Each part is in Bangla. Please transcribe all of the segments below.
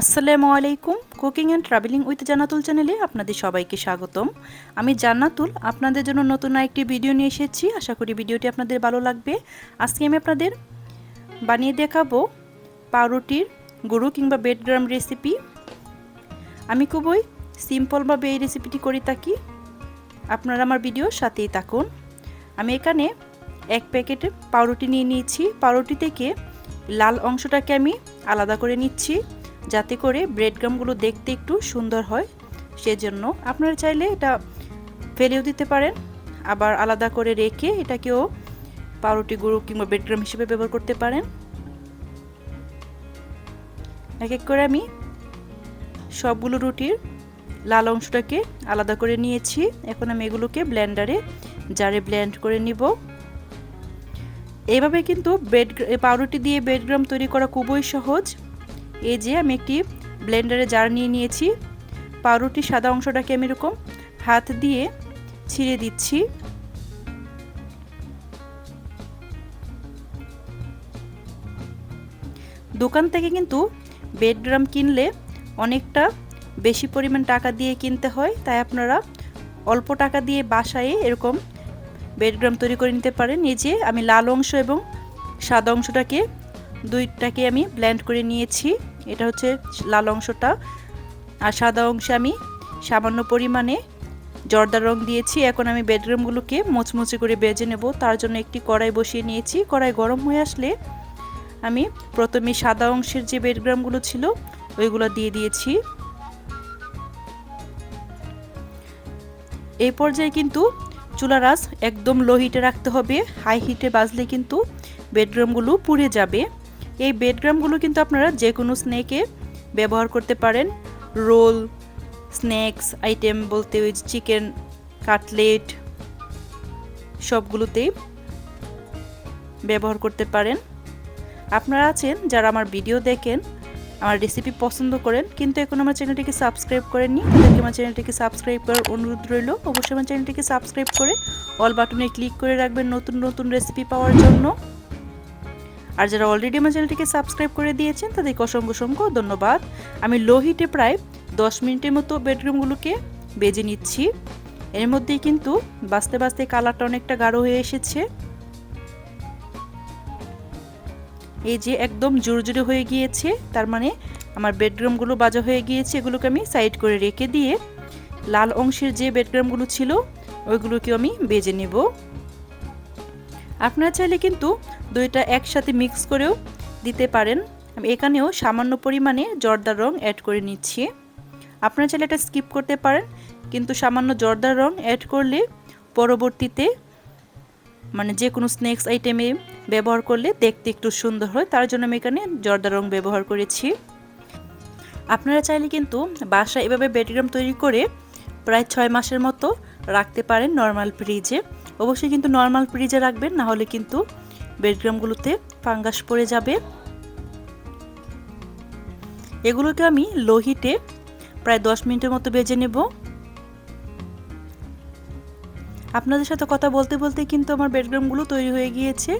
আসসালামু আলাইকুম। Cooking and travelling with Jannatul চ্যানেলে আপনাদের সবাইকে স্বাগতম। আমি জান্নাতুল, আপনাদের জন্য নতুন একটি ভিডিও নিয়ে এসেছি। আশা করি ভিডিওটি আপনাদের ভালো লাগবে। আজকে আমি আপনাদের বানিয়ে দেখাবো পাউরুটির গুঁড়ো কিংবা বেডগ্রাম রেসিপি আমি খুবই সিম্পলভাবে এই রেসিপিটি করে থাকি। আপনারা আমার ভিডিওর সাথেই থাকুন। আমি এখানে এক প্যাকেট পাউরুটি নিয়ে নিয়েছি। পাউরুটি থেকে লাল অংশটাকে আমি আলাদা করে নিচ্ছি। যাতে করে ব্রেড গ্রামগুলো দেখতে একটু সুন্দর হয়, সেজন্য আপনারা চাইলে এটা ফেলেও দিতে পারেন। আবার আলাদা করে রেখে এটাকেও পাউরুটি গুঁড়ো কিংবা ব্রেড গ্রাম হিসেবে ব্যবহার করতে পারেন। এক এক করে আমি সবগুলো রুটির লাল অংশটাকে আলাদা করে নিয়েছি। এখন আমি এগুলোকে ব্লেন্ডারে জারে ব্লেন্ড করে নিব। এইভাবে কিন্তু ব্রেড পাউরুটি দিয়ে ব্রেডগ্রাম তৈরি করা খুবই সহজ। এই যে আমি একটি ব্লেন্ডারে জার নিয়ে নিয়েছি। পাউরুটির সাদা অংশটাকে আমি এরকম হাত দিয়ে ছিঁড়ে দিচ্ছি। দোকান থেকে কিন্তু বেডগ্রাম কিনলে অনেকটা বেশি পরিমাণ টাকা দিয়ে কিনতে হয়। তাই আপনারা অল্প টাকা দিয়ে বাসায় এরকম বেডগ্রাম তৈরি করে নিতে পারেন। এই যে আমি লাল অংশ এবং সাদা অংশটাকে দুইটাকে আমি ব্ল্যান্ড করে নিয়েছি। এটা হচ্ছে লাল অংশটা আর সাদা অংশে আমি সামান্য পরিমাণে জর্দার রং দিয়েছি। এখন আমি বেডরুমগুলোকে মোচমুচে করে বেজে নেব। তার জন্য একটি কড়াই বসিয়ে নিয়েছি। কড়াই গরম হয়ে আসলে আমি প্রথমে সাদা অংশের যে বেডগ্রামগুলো ছিল, ওইগুলো দিয়ে দিয়েছি। এই পর্যায়ে কিন্তু চুলার একদম লো হিটে রাখতে হবে। হাই হিটে বাজলে কিন্তু বেডরুমগুলো পুড়ে যাবে। এই বেডগ্রামগুলো কিন্তু আপনারা যে কোনো স্নেকে ব্যবহার করতে পারেন। রোল স্ন্যাক্স আইটেম বলতে ওই চিকেন কাটলেট সবগুলোতেই ব্যবহার করতে পারেন। আপনারা আছেন, যারা আমার ভিডিও দেখেন, আমার রেসিপি পছন্দ করেন, কিন্তু এখন আমার চ্যানেলটিকে সাবস্ক্রাইব করেননি, তাদেরকে আমার চ্যানেলটিকে সাবস্ক্রাইব করার অনুরোধ রইল। অবশ্যই আমার চ্যানেলটিকে সাবস্ক্রাইব করে অল বাটনে ক্লিক করে রাখবেন নতুন নতুন রেসিপি পাওয়ার জন্য। আর যারা অলরেডি আমার চ্যানেলটিকে সাবস্ক্রাইব করে দিয়েছেন, তাদেরকে অসংখ্য অসংখ্য ধন্যবাদ। আমি লো হিটে প্রায় দশ মিনিটের মতো বেডরুমগুলোকে বেজে নিচ্ছি। এর মধ্যেই কিন্তু বাঁচতে বাঁচতে কালারটা অনেকটা গাঢ় হয়ে এসেছে। এই যে একদম জোর হয়ে গিয়েছে, তার মানে আমার বেডরুমগুলো বাজা হয়ে গিয়েছে। এগুলোকে আমি সাইড করে রেখে দিয়ে লাল অংশের যে বেডরুমগুলো ছিল, ওইগুলোকেও আমি বেজে নেব। আপনারা চাইলে কিন্তু দুইটা একসাথে মিক্স করেও দিতে পারেন। আমি এখানেও সামান্য পরিমাণে জর্দার রং অ্যাড করে নিচ্ছি। আপনারা চাইলে এটা স্কিপ করতে পারেন, কিন্তু সামান্য জর্দার রং অ্যাড করলে পরবর্তীতে মানে যে কোনো স্ন্যাক্স আইটেমে ব্যবহার করলে দেখতে একটু সুন্দর হয়। তার জন্য আমি এখানে জর্দা রং ব্যবহার করেছি। আপনারা চাইলে কিন্তু বাসা এভাবে বেডগ্রাম তৈরি করে প্রায় ছয় মাসের মতো রাখতে পারেন নর্মাল ফ্রিজে অবশ্যই কিন্তু নর্মাল ফ্রিজে রাখবেন না হলে কিন্তু বেডগ্রামগুলোতে ফাঙ্গাস পড়ে যাবে। এগুলোকে আমি লো হিটে প্রায় দশ মিনিটের মতো বেজে নেব। আপনাদের সাথে কথা বলতে বলতে কিন্তু আমার বেডগ্রামগুলো তৈরি হয়ে গিয়েছে।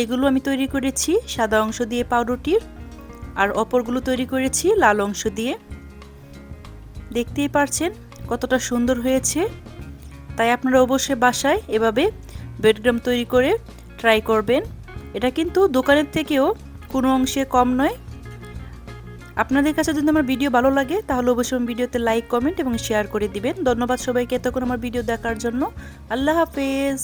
এগুলো আমি তৈরি করেছি সাদা অংশ দিয়ে পাউরুটির, আর অপরগুলো তৈরি করেছি লাল অংশ দিয়ে। দেখতেই পারছেন কতটা সুন্দর হয়েছে। তাই আপনারা অবশ্যই বাসায় এভাবে বেডগ্রাম তৈরি করে ট্রাই করবেন। এটা কিন্তু দোকানের থেকেও কোনো অংশে কম নয়। আপনাদের কাছে যদি আমার ভিডিও ভালো লাগে, তাহলে অবশ্যই আমার ভিডিওতে লাইক কমেন্ট এবং শেয়ার করে দিবেন। ধন্যবাদ সবাইকে এতক্ষণ আমার ভিডিও দেখার জন্য। আল্লাহ হাফেজ।